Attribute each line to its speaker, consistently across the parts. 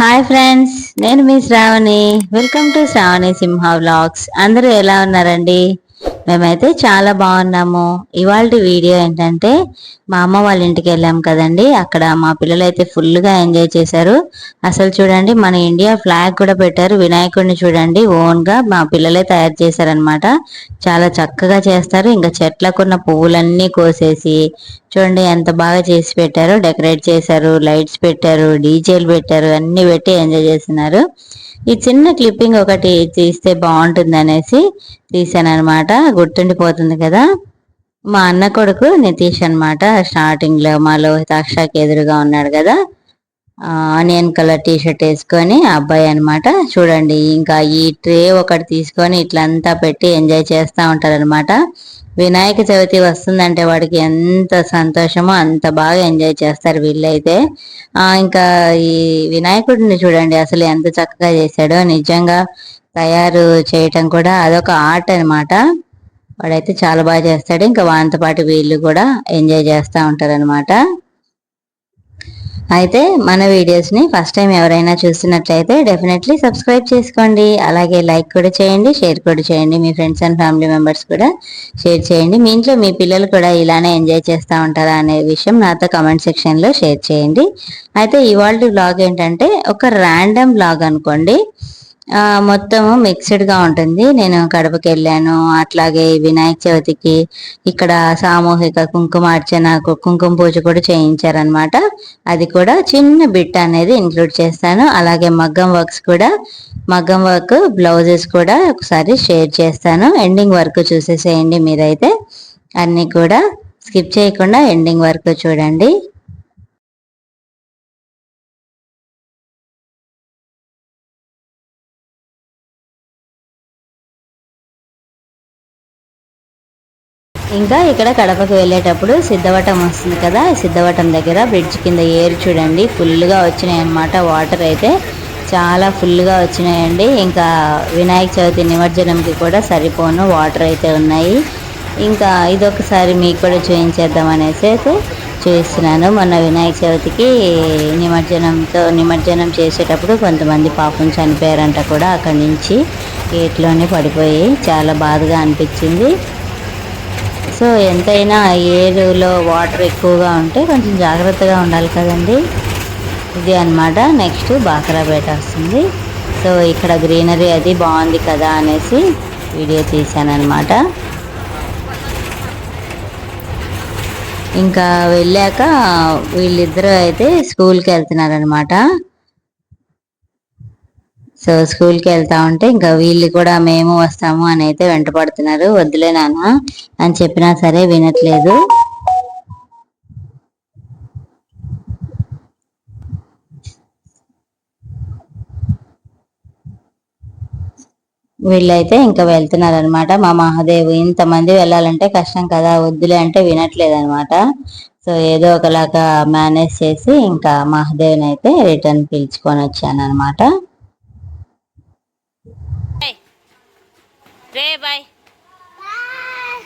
Speaker 1: Hi friends నేను మీ Shravani. Welcome to Shravani Simha vlogs. అందరూ ఎలా ఉన్నారండి? మేమైతే చాలా బాగున్నాము. ఇవాళ వీడియో ఏంటంటే మా అమ్మ వాళ్ళ ఇంటికి వెళ్ళాం కదండి. అక్కడ మా పిల్లలు అయితే ఫుల్గా ఎంజాయ్ చేశారు. అసలు చూడండి మన ఇండియా ఫ్లాగ్ కూడా పెట్టారు. వినాయకుడిని చూడండి ఓన్గా మా పిల్లలే తయారు చేశారనమాట చాలా చక్కగా చేస్తారు. ఇంకా చెట్లకున్న పువ్వులన్నీ కోసేసి చూడండి ఎంత బాగా చేసి పెట్టారు. డెకరేట్ చేశారు లైట్స్ పెట్టారు డీజేలు పెట్టారు అన్ని పెట్టి ఎంజాయ్ చేస్తున్నారు. ఈ చిన్న క్లిప్పింగ్ ఒకటి తీస్తే బాగుంటుంది అనేసి తీసాను అనమాట గుర్తుండిపోతుంది కదా. మా అన్న కొడుకు నితీష్ అనమాట స్టార్టింగ్లో మా లోహితాక్షకి ఎదురుగా ఉన్నాడు కదా. ఆనియన్ కలర్ టీ షర్ట్ వేసుకొని అబ్బాయి అనమాట చూడండి ఇంకా ఈ ట్రే ఒకటి తీసుకొని ఇట్లంతా పెట్టి ఎంజాయ్ చేస్తూ ఉంటారనమాట వినాయక చవితి వస్తుందంటే వాడికి ఎంత సంతోషమో అంత బాగా ఎంజాయ్ చేస్తారు వీళ్ళైతే. ఇంకా ఈ వినాయకుడిని చూడండి అసలు ఎంత చక్కగా చేశాడో. నిజంగా తయారు చేయటం కూడా అదొక ఆర్ట్ అనమాట వాడైతే చాలా బాగా చేస్తాడు. ఇంకా వానితో పాటు వీళ్ళు కూడా ఎంజాయ్ చేస్తూ ఉంటారనమాట అయితే మన వీడియోస్ని ఫస్ట్ టైం ఎవరైనా చూస్తున్నట్లయితే డెఫినెట్లీ సబ్స్క్రైబ్ చేసుకోండి. అలాగే లైక్ కూడా చేయండి షేర్ కూడా చేయండి. మీ ఫ్రెండ్స్ అండ్ ఫ్యామిలీ మెంబర్స్ కూడా షేర్ చేయండి. మీ ఇంట్లో మీ పిల్లలు కూడా ఇలానే ఎంజాయ్ చేస్తూ ఉంటారా అనే విషయం నాతో కమెంట్ సెక్షన్లో షేర్ చేయండి. అయితే ఇవాళ బ్లాగ్ ఏంటంటే ఒక ర్యాండమ్ బ్లాగ్ అనుకోండి. మొత్తము మిక్స్డ్గా ఉంటుంది. నేను కడపకి వెళ్ళాను. అట్లాగే వినాయక చవితికి ఇక్కడ సామూహిక కుంకుమార్చన కుంకుమ పూజ కూడా చేయించారనమాట అది కూడా చిన్న బిట్ అనేది ఇంక్లూడ్ చేస్తాను. అలాగే మగ్గం వర్క్స్ కూడా మగ్గం వర్క్ బ్లౌజెస్ కూడా ఒకసారి షేర్ చేస్తాను. ఎండింగ్ వర్క్ చూసేసేయండి మీరైతే. అన్నీ కూడా స్కిప్ చేయకుండా ఎండింగ్ వర్క్ చూడండి. ఇంకా ఇక్కడ కడపకి వెళ్ళేటప్పుడు సిద్ధవటం వస్తుంది కదా. సిద్ధవటం దగ్గర బ్రిడ్జ్ కింద ఏరు చూడండి. ఫుల్గా వచ్చినాయి అనమాట వాటర్ అయితే చాలా ఫుల్గా వచ్చినాయండి. ఇంకా వినాయక చవితి నిమజ్జనంకి కూడా సరిపోను. వాటర్ అయితే ఉన్నాయి. ఇంకా ఇదొకసారి మీకు కూడా చూపించేద్దాం అనేసి అయితే చూపిస్తున్నాను మొన్న వినాయక చవితికి నిమజ్జనంతో నిమజ్జనం చేసేటప్పుడు కొంతమంది పాపం చనిపోయారంట కూడా అక్కడి నుంచి. గేట్లోనే పడిపోయి చాలా బాధగా అనిపించింది. సో ఎంతైనా ఏరులో వాటర్ ఎక్కువగా ఉంటే కొంచెం జాగ్రత్తగా ఉండాలి కదండి. ఇది అనమాట నెక్స్ట్ బాకరాపేట వస్తుంది. సో ఇక్కడ గ్రీనరీ అది బాగుంది కదా అనేసి వీడియో తీశానమాట అనమాట ఇంకా వెళ్ళాక వీళ్ళిద్దరూ అయితే స్కూల్కి వెళ్తున్నారనమాట సో స్కూల్కి వెళ్తా ఉంటే ఇంకా వీళ్ళు కూడా మేము వస్తాము అని అయితే వెంట పడుతున్నారు వద్దులే నాన్న అని చెప్పినా సరే వినట్లేదు. వీళ్ళైతే ఇంకా వెళ్తున్నారనమాట మా మహాదేవ్ ఇంతమంది వెళ్ళాలంటే కష్టం కదా వద్దులే అంటే వినట్లేదు అనమాట సో ఏదో ఒకలాగా మేనేజ్ చేసి ఇంకా మహాదేవ్ని అయితే రిటర్న్ పిలుచుకొని వచ్చాను అనమాట Rê bay. Bye.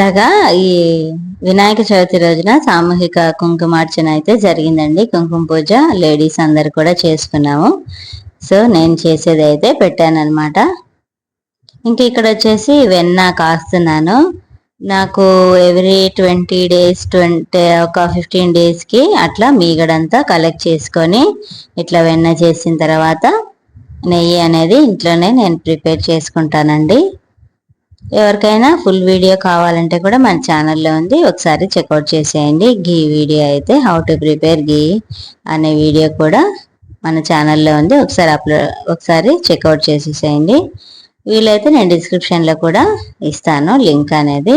Speaker 1: అలాగా ఈ వినాయక చవితి రోజున సామూహిక కుంకుమార్చన అయితే జరిగిందండి. కుంకుమ పూజ లేడీస్ అందరు కూడా చేసుకున్నాము. సో నేను చేసేది అయితే పెట్టానమాట ఇంక ఇక్కడ వచ్చేసి వెన్న కాస్తున్నాను. నాకు ఎవ్రీ ట్వంటీ డేస్ ట్వంటీ ఒక ఫిఫ్టీన్ డేస్కి అట్లా మీగడంతా కలెక్ట్ చేసుకొని ఇట్లా వెన్న చేసిన తర్వాత నెయ్యి అనేది ఇంట్లోనే నేను ప్రిపేర్ చేసుకుంటానండి. ఎవరికైనా ఫుల్ వీడియో కావాలంటే కూడా మన ఛానల్లో ఉంది. ఒకసారి చెక్అవుట్ చేసేయండి. గీ వీడియో అయితే హౌ టు ప్రిపేర్ గీ అనే వీడియో కూడా మన ఛానల్లో ఉంది. ఒకసారి అప్లో ఒకసారి చెక్అవుట్ చేసేసేయండి. వీలైతే నేను డిస్క్రిప్షన్లో కూడా ఇస్తాను లింక్ అనేది.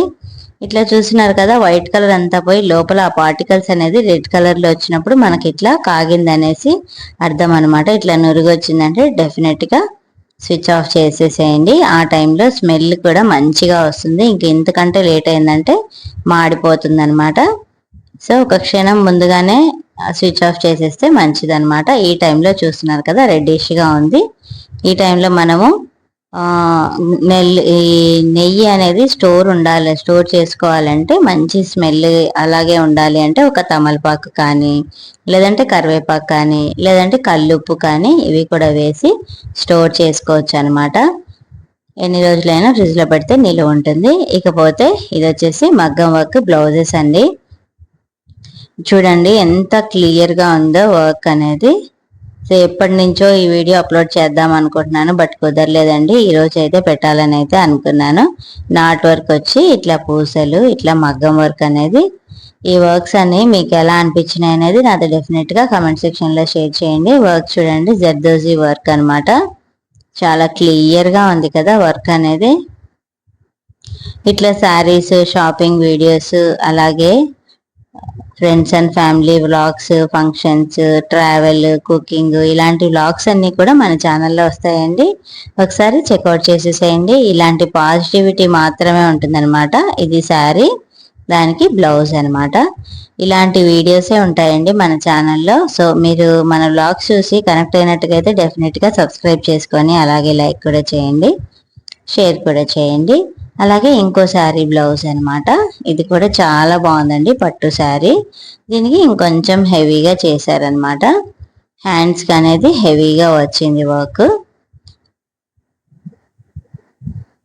Speaker 1: ఇట్లా చూసినారు కదా వైట్ కలర్ అంతా పోయి లోపల ఆ పార్టికల్స్ అనేది రెడ్ కలర్లో వచ్చినప్పుడు మనకి ఇట్లా కాగింది అనేసి అర్థం అనమాట ఇట్లా నురుగు వచ్చిందంటే డెఫినెట్గా స్విచ్ ఆఫ్ చేసేసేయండి. ఆ టైంలో స్మెల్ కూడా మంచిగా వస్తుంది. ఇంక ఎందుకంటే లేట్ అయిందంటే మాడిపోతుంది అనమాట సో ఒక క్షణం ముందుగానే స్విచ్ ఆఫ్ చేసేస్తే మంచిదనమాట ఈ టైంలో చూస్తున్నారు కదా రెడ్డిష్గా ఉంది. ఈ టైంలో మనము నెయ్యి అనేది స్టోర్ ఉండాలి స్టోర్ చేసుకోవాలంటే మంచి స్మెల్ అలాగే ఉండాలి అంటే ఒక తమలపాకు కానీ లేదంటే కరివేపాకు కానీ లేదంటే కల్లుప్పు కానీ ఇవి కూడా వేసి స్టోర్ చేసుకోవచ్చు అనమాట ఎన్ని రోజులైనా ఫ్రిడ్జ్లో పెడితే నిలువ ఉంటుంది. ఇకపోతే ఇది వచ్చేసి మగ్గం వర్క్ బ్లౌజెస్ అండి. చూడండి ఎంత క్లియర్గా ఉందో వర్క్ అనేది. ఎప్పటి నుంచో ఈ వీడియో అప్లోడ్ చేద్దాం అనుకుంటున్నాను బట్ కుదరలేదండి. ఈ రోజు అయితే పెట్టాలని అయితే అనుకున్నాను. నాట్ వర్క్ వచ్చి ఇట్లా పూసలు ఇట్లా మగ్గం వర్క్ అనేది ఈ వర్క్స్ అన్ని మీకు ఎలా అనిపించినాయి అనేది నాతో డెఫినెట్గా కమెంట్ సెక్షన్లో షేర్ చేయండి. వర్క్ చూడండి జర్దోజీ వర్క్ అనమాట చాలా క్లియర్గా ఉంది కదా వర్క్ అనేది. ఇట్లా శారీస్ షాపింగ్ వీడియోస్ అలాగే friends and family vlogs functions travel cooking ఇలాంటి వ్లాగ్స్ అన్నీ కూడా మన ఛానల్లో వస్తాయండి. ఒకసారి చెక్అవుట్ చేసేసేయండి. ఇలాంటి పాజిటివిటీ మాత్రమే ఉంటుందన్నమాట. ఇది శారీ దానికి బ్లౌజ్ అనమాట ఇలాంటి వీడియోసే ఉంటాయండి మన ఛానల్లో సో మీరు మన వ్లాగ్స్ చూసి కనెక్ట్ అయినట్టుగా అయితే డెఫినెట్గా సబ్స్క్రైబ్ చేసుకొని అలాగే లైక్ కూడా చేయండి. షేర్ కూడా చేయండి. అలాగే ఇంకో శారీ బ్లౌజ్ అనమాట ఇది కూడా చాలా బాగుందండి పట్టు శారీ. దీనికి ఇంకొంచెం హెవీగా చేశారనమాట హ్యాండ్స్కి అనేది హెవీగా వచ్చింది వర్క్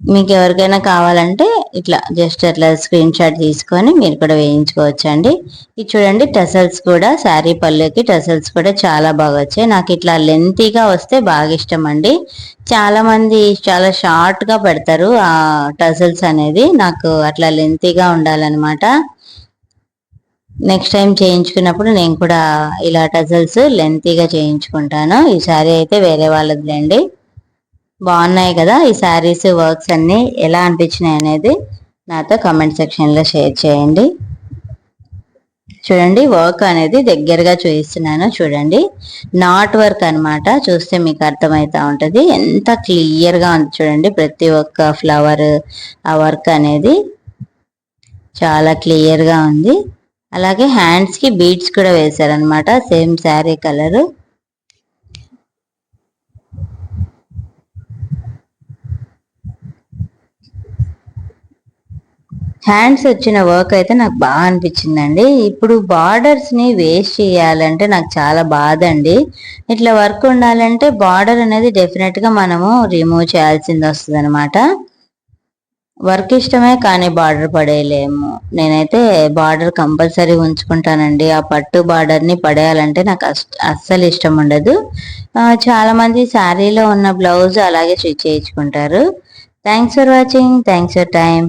Speaker 1: మీకు ఎవరికైనా కావాలంటే ఇట్లా జస్ట్ అట్లా స్క్రీన్ షాట్ తీసుకొని మీరు కూడా వేయించుకోవచ్చు అండి ఇది చూడండి టసల్స్ కూడా శారీ పళ్ళుకి టసల్స్ కూడా చాలా బాగా వచ్చాయి నాకు ఇట్లా లెంతీగా వస్తే బాగా ఇష్టం అండి చాలా మంది చాలా షార్ట్గా పెడతారు ఆ టసల్స్ అనేది. నాకు అట్లా లెంతీగా ఉండాలన్నమాట. నెక్స్ట్ టైం చేయించుకున్నప్పుడు నేను కూడా ఇలా టజల్స్ లెంతీగా చేయించుకుంటాను. ఈ శారీ అయితే వేరే వాళ్ళదిలేండి. బాగున్నాయి కదా ఈ శారీస్ వర్క్స్ అన్ని ఎలా అనిపించినాయి అనేది నాతో కమెంట్ సెక్షన్లో షేర్ చేయండి. చూడండి వర్క్ అనేది దగ్గరగా చూపిస్తున్నాను చూడండి. నాట్ వర్క్ అనమాట చూస్తే మీకు అర్థమవుతా ఉంటుంది. ఎంత క్లియర్గా ఉంది చూడండి ప్రతి ఒక్క ఫ్లవర్ ఆ వర్క్ అనేది చాలా క్లియర్గా ఉంది. అలాగే హ్యాండ్స్కి బీడ్స్ కూడా వేశారనమాట సేమ్ శారీ కలరు హ్యాండ్స్ వచ్చిన వర్క్ అయితే నాకు బాగా అనిపించిందండి. ఇప్పుడు బార్డర్స్ని వేస్ట్ చేయాలంటే నాకు చాలా బాధ అండి. ఇట్లా వర్క్ ఉండాలంటే బార్డర్ అనేది డెఫినెట్గా మనము రిమూవ్ చేయాల్సింది వస్తుంది అనమాట వర్క్ ఇష్టమే కానీ బార్డర్ పడేయలేము. నేనైతే బార్డర్ కంపల్సరీ ఉంచుకుంటానండి. ఆ పట్టు బార్డర్ని పడేయాలంటే నాకు అస్సలు ఇష్టం ఉండదు. చాలామంది శారీలో ఉన్న బ్లౌజ్ అలాగే స్టిచ్ చేయించుకుంటారు. Thanks for watching thanks for time